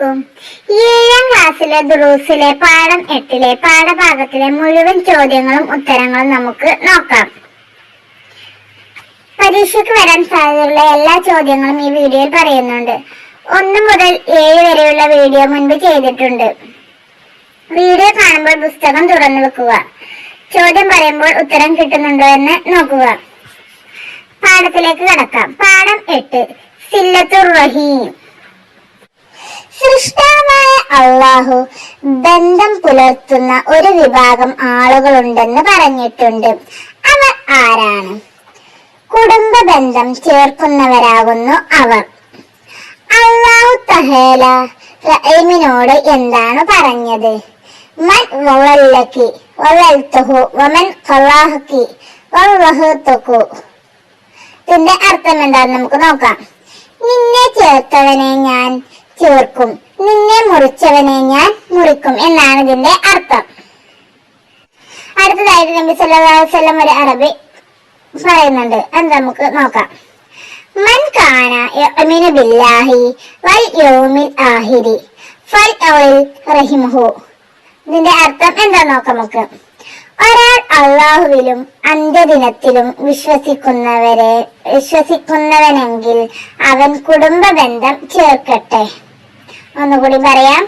അലൈക്കും ഏഴാം ക്ലാസ്സിലെ ദുറൂസിലെ പാഠം എട്ടിലെ പാഠഭാഗത്തിലെ മുഴുവൻ ചോദ്യങ്ങളും ഉത്തരങ്ങളും നമുക്ക് നോക്കാം. പരീക്ഷയ്ക്ക് വരാൻ സാധ്യതയുള്ള എല്ലാ ചോദ്യങ്ങളും ഈ വീഡിയോയിൽ പറയുന്നുണ്ട്. ഒന്ന് മുതൽ ഏഴ് വരെയുള്ള വീഡിയോ മുൻപ് ചെയ്തിട്ടുണ്ട്. വീഡിയോ കാണുമ്പോൾ പുസ്തകം തുറന്നു വെക്കുക. ചോദ്യം പറയുമ്പോൾ ഉത്തരം കിട്ടുന്നുണ്ടോ എന്ന് നോക്കുക. പാഠത്തിലേക്ക് കടക്കാം. പാഠം എട്ട്. സില്ലത്തുർ റഹീം സൃഷ്ടാവായ അള്ളാഹു ബന്ധം പുലർത്തുന്ന ഒരു വിഭാഗം ആളുകളുണ്ടെന്ന് പറഞ്ഞിട്ടുണ്ട്. അവർ ആരാണ്? കുടുംബ ബന്ധം ചേർക്കുന്നവരാകുന്നു അവർ. അള്ളാഹു തഹേല റഹീമിനോട് എന്താണ് പറഞ്ഞത്? മൻ വവല്ലക്കി വവൽത്തുഹു വമൻ ഖലാഹക്കി വവഹത്തുഹു ഇതിന്റെ അർത്ഥം എന്താണെന്ന് നമുക്ക് നോക്കാം. നിന്നെ ചേർത്തവനെ ഞാൻ ചേർക്കും. നിന്നെ മുറിച്ചവനെ ഞാൻ മുറിക്കും എന്നാണ് ഇതിന്റെ അർത്ഥം. അടുത്തതായിട്ട് നബി വസല്ലം ഒരു അറബി പറയുന്നുണ്ട്. അത് നമുക്ക് നോക്കാം. മൻ കാന ബില്ലാഹി വൽ യൗമിൽ ആഹിരി ഫൽ റഹിമുഹു. ഇതിന്റെ അർത്ഥം എന്താ നോക്കാം നമുക്ക്? ഒരാൾ അള്ളാഹുവിലും അന്ത്യദിനത്തിലും വിശ്വസിക്കുന്നവരെ വിശ്വസിക്കുന്നവനെങ്കിൽ അവൻ കുടുംബ ബന്ധം ചേർക്കട്ടെ. ഒന്നുകൂടി പറയാം.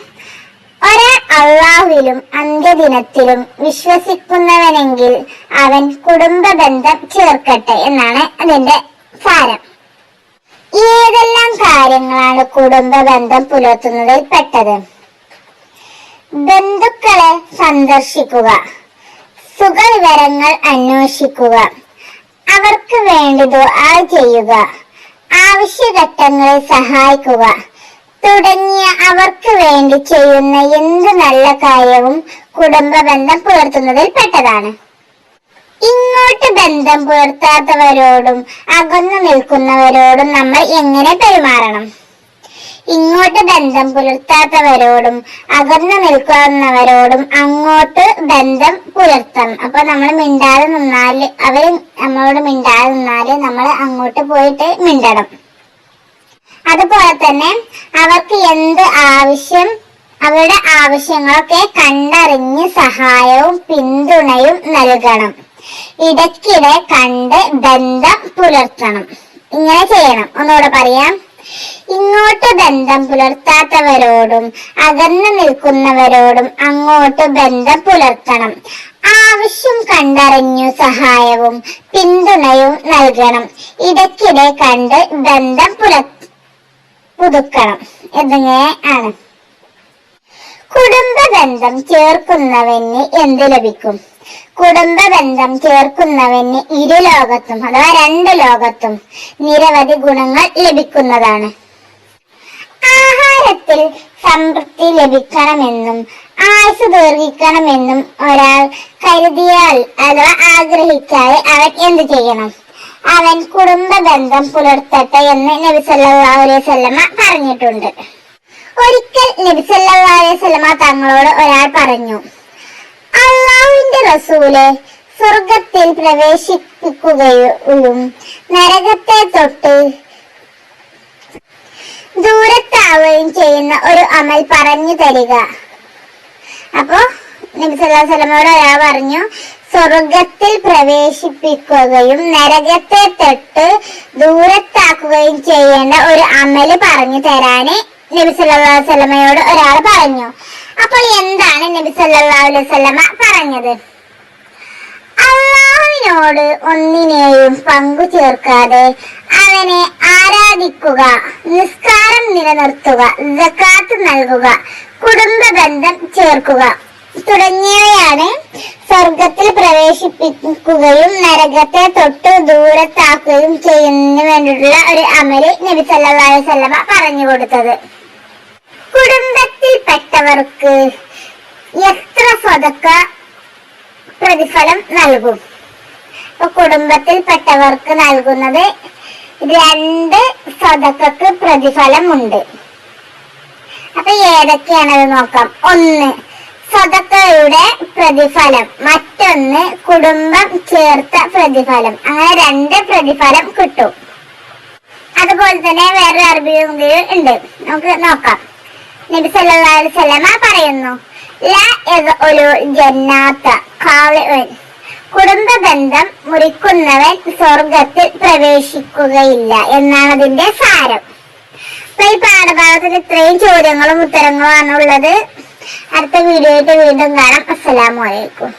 ഒരാൾ അള്ളാഹുവിലും അന്ത്യദിനത്തിലും വിശ്വസിക്കുന്നവനെങ്കിൽ അവൻ കുടുംബ ബന്ധം ചേർക്കട്ടെ എന്നാണ് അതിന്റെ സാരം. ഏതെല്ലാം കാര്യങ്ങളാണ് കുടുംബ ബന്ധം പുലർത്തുന്നതിൽ പെട്ടത്? ബന്ധുക്കളെ സന്ദർശിക്കുക സുഖവിവരങ്ങൾ അന്വേഷിക്കുക അവർക്ക് വേണ്ടി ദുആ ചെയ്യുക ആവശ്യഘട്ടങ്ങളെ സഹായിക്കുക തുടങ്ങിയ അവർക്ക് വേണ്ടി ചെയ്യുന്ന എന്ത് നല്ല കാര്യവും കുടുംബ ബന്ധം പുലർത്തുന്നതിൽ പെട്ടതാണ്. ഇങ്ങോട്ട് ബന്ധം പുലർത്താത്തവരോടും അകന്നു നിൽക്കുന്നവരോടും നമ്മൾ എങ്ങനെ പെരുമാറണം? ഇങ്ങോട്ട് ബന്ധം പുലർത്താത്തവരോടും അകന്നു നിൽക്കുന്നവരോടും അങ്ങോട്ട് ബന്ധം പുലർത്തണം. അപ്പൊ നമ്മൾ മിണ്ടാതെ നിന്നാൽ അവർ നമ്മളോട് മിണ്ടാതെ നിന്നാൽ നമ്മൾ അങ്ങോട്ട് പോയിട്ട് മിണ്ടണം. അതുപോലെ തന്നെ അവർക്ക് എന്ത് ആവശ്യം അവരുടെ ആവശ്യങ്ങളൊക്കെ കണ്ടറിഞ്ഞ് സഹായവും പിന്തുണയും നൽകണം. ഇടയ്ക്കിടെ കണ്ട് ബന്ധം പുലർത്തണം. ഇങ്ങനെ ചെയ്യണം. ഒന്നുകൂടെ പറയാം. ഇങ്ങോട്ട് ബന്ധം പുലർത്താത്തവരോടും അകന്നു നിൽക്കുന്നവരോടും അങ്ങോട്ട് ബന്ധം പുലർത്തണം. ആവശ്യം കണ്ടറിഞ്ഞു സഹായവും പിന്തുണയും നൽകണം. ഇടയ്ക്കിടെ കണ്ട് ബന്ധം പുലർ പുതുക്കണം. എന്നിങ്ങനെ ആണ്. കുടുംബബന്ധം ചേർക്കുന്നവന് എന്ത് ലഭിക്കും? കുടുംബബന്ധം ചേർക്കുന്നവന് ഇരു ലോകത്തും അഥവാ രണ്ട് ലോകത്തും നിരവധി ഗുണങ്ങൾ ലഭിക്കുന്നതാണ്. ആഹാരത്തിൽ സംതൃപ്തി ലഭിക്കണമെന്നും ആയുസ് ദീർഘിക്കണമെന്നും ഒരാൾ കരുതിയാൽ അഥവാ ആഗ്രഹിച്ചാൽ അവൻ എന്ത് ചെയ്യണം? അവൻ കുടുംബ ബന്ധം പുലർത്തട്ടെ എന്ന് നബി സല്ലല്ലാഹു അലൈഹി വസല്ലമ പറഞ്ഞിട്ടുണ്ട്. ഒരിക്കൽ നബി സല്ലല്ലാഹു അലൈഹി വസല്ലമ തങ്ങളോട് ഒരാൾ പറഞ്ഞു അള്ളാഹുവിന്റെ റസൂലെ സ്വർഗത്തിൽ പ്രവേശിപ്പിക്കുകയും നരകത്തെ തൊട്ട് ദൂരത്താവുകയും ചെയ്യുന്ന ഒരു അമൽ പറഞ്ഞു തരിക. അപ്പോ നബി സല്ലല്ലാഹു അലൈഹി വസല്ലമയോട് ഒരാൾ പറഞ്ഞു സ്വർഗത്തിൽ പ്രവേശിപ്പിക്കുകയും നരകത്തെ തൊട്ട് ദൂരത്താക്കുകയും ചെയ്യേണ്ട ഒരു അമൽ പറഞ്ഞു തരാന് നബി സല്ലല്ലാഹു അലൈഹി വസല്ലമയോട് ഒരാൾ പറഞ്ഞു. അപ്പോൾ എന്താണ് നബി സല്ലല്ലാഹു അലൈഹി വസല്ലമ പറഞ്ഞത്? അള്ളാഹുവിനോട് ഒന്നിനെയും പങ്കു ചേർക്കാതെ അവനെ ആരാധിക്കുക നിസ്കാരം നിലനിർത്തുക ജക്കാത്ത് നൽകുക കുടുംബ ബന്ധം ചേർക്കുക. തുടങ്ങിയവയാണ് സ്വർഗത്തിൽ പ്രവേശിപ്പിക്കുകയും നരകത്തെ തൊട്ട് ദൂരത്താക്കുകയും ചെയ്യുന്നതിന് വേണ്ടിയിട്ടുള്ള ഒരു അമൽ നബി സല്ലല്ലാഹു വസല്ലമ പറഞ്ഞു കൊടുത്തത്. കുടുംബത്തിൽപ്പെട്ടവർക്ക് എത്ര സ്വതക്ക പ്രതിഫലം നൽകും? കുടുംബത്തിൽപ്പെട്ടവർക്ക് നൽകുന്നത് രണ്ട് സ്വതക്കക്ക് പ്രതിഫലമുണ്ട്. അപ്പൊ ഏതൊക്കെയാണത് നോക്കാം. ഒന്ന് സ്വതക്കയുടെ പ്രതിഫലം. മറ്റൊന്ന് കുടുംബം ചേർത്ത പ്രതിഫലം. അങ്ങനെ രണ്ട് പ്രതിഫലം കിട്ടും. അതുപോലെ തന്നെ വേറെ അറബിയും ഉണ്ട്. നമുക്ക് നോക്കാം. നബി സല്ലല്ലാഹു അലൈഹി പറയുന്നു ലാ ജന്നാത്ത ഖാലിഉൻ. കുടുംബ ബന്ധം മുറിക്കുന്നവൻ സ്വർഗത്തിൽ പ്രവേശിക്കുകയില്ല എന്നാണ് അതിന്റെ സാരം. അപ്പൊ ഈ പാഠഭാഗത്തിൽ ഇത്രയും ചോദ്യങ്ങളും ഉത്തരങ്ങളും ആണുള്ളത് അടുത്ത വീഡിയോ ആയിട്ട് വീണ്ടും കാണാം. അസ്സലാമു അലൈക്കും.